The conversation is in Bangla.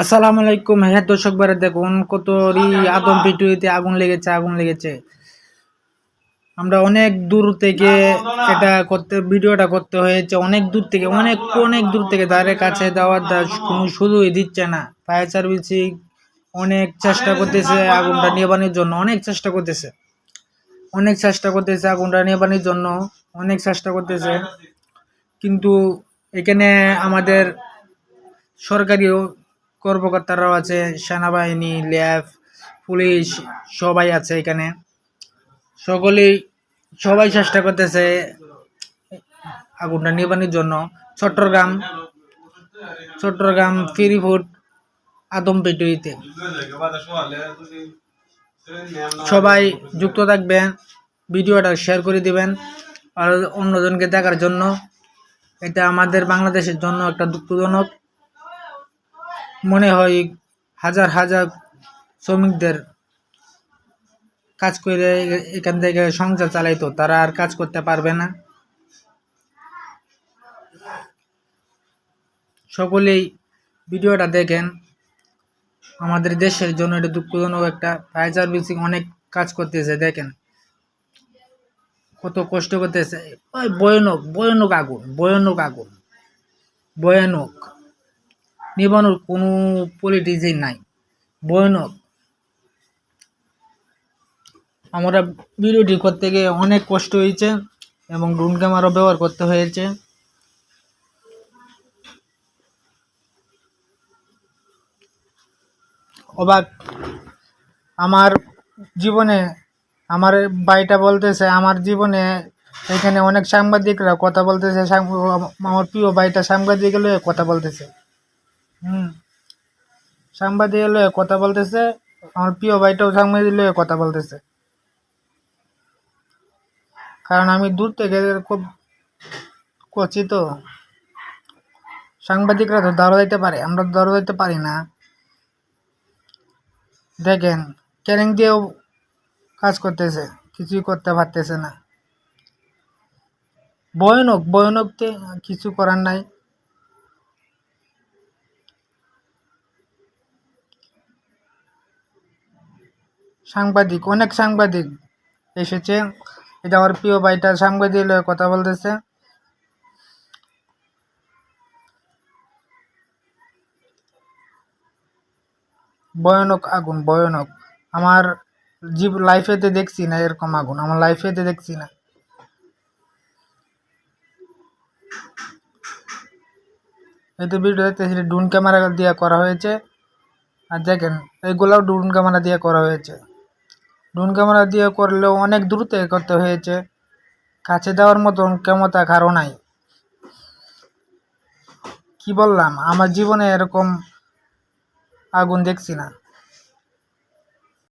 আসসালামু আলাইকুম। হ্যাঁ দর্শক বারে দেখুন কতরি আদম পিটুইতে আগুন লেগেছে আগুন লেগেছে। আমরা অনেক দূর থেকে এটা করতে ভিডিওটা করতে হয়েছে অনেক দূর থেকে অনেক অনেক দূর থেকে তাদের কাছে দেওয়ার কোনো শুধুই দিচ্ছে না। ফায়ার সার্ভিসিং অনেক চেষ্টা করতেছে আগুনটা নিবানোর জন্য অনেক চেষ্টা করতেছে। অনেক চেষ্টা করতেছে আগুনটা নিবানোর জন্য অনেক চেষ্টা করতেছে। কিন্তু এখানে আমাদের সরকারিও কর্মকর্তারাও আছে, সেনাবাহিনী, ল্যাব, পুলিশ, সবাই আছে এখানে। সকলেই, সবাই চেষ্টা করতেছে আগুনটা নিবানোর জন্য। চট্টগ্রাম চট্টগ্রাম ফিরিফুট আদমপেটুইতে সবাই যুক্ত থাকবেন, ভিডিওটা শেয়ার করে দিবেন, আর অন্যজনকে দেখার জন্য। এটা আমাদের বাংলাদেশের জন্য একটা দুঃখজনক মনে হয় হাজার হাজার শ্রমিকদের কাজ করে এখান থেকে সংসার চালাইতো, তারা আর কাজ করতে পারবে না। সকলেই ভিডিওটা দেখেন। আমাদের দেশের জন্য এটা দুঃখজনক একটা ফায়ার সার্ভিসিং অনেক কাজ করতেছে, দেখেন। কত কষ্ট করতেছে। ওই ভয়ানক ভয়ানক আগুন ভয়ানক আগুন, ভয়ানক। নিবানোর কোনো পলিটিক্সই নাই। ভয়ানক। আমরা ভিডিওটি করতে গিয়ে অনেক কষ্ট হয়েছে এবং ড্রোন ক্যামেরা ব্যবহার করতে হয়েছে। অবাক। আমার জীবনে, আমার বাড়িটা বলতেছে, আমার জীবনে এখানে অনেক সাংবাদিকরা কথা বলতেছে আমার প্রিয় বাড়িটা সাংবাদিক কথা বলতেছে। হুম। সাংবাদিক লয়ে কথা বলতেছে, আমার প্রিয় ভাইটাও সাংবাদিক লয়ে কথা বলতেছে। কারণ আমি দূর থেকে খুব করছি তো। সাংবাদিকরা তো দৌড় দিতে পারে, আমরা দৌড় দিতে পারি না। দেখেন, ক্যারিং দিয়েও কাজ করতেছে, কিছুই করতে পারতেছে না। ভয়ানক ভয়ানকতে কিছু করার নাই। সাংবাদিক, অনেক সাংবাদিক এসেছে। এটা আমার প্রিয় ভাইটা সাংবাদিক কথা বলতেছে। ভয়ানক আগুন, ভয়ানক। আমার জীব লাইফেতে দেখছি না এরকম আগুন, আমার লাইফেতে দেখছি না। এই তো ভিডিও দেখতেছি ড্রোন ক্যামেরা দিয়ে করা হয়েছে। আর দেখেন এইগুলাও ড্রোন ক্যামেরা দিয়ে করা হয়েছে। ড্রোন ক্যামেরা দিয়ে করলেও অনেক দ্রুত করতে হয়েছে। কাছে দেওয়ার মতন ক্ষমতা কারও নাই। কি বললাম? আমার জীবনে এরকম আগুন দেখছি না।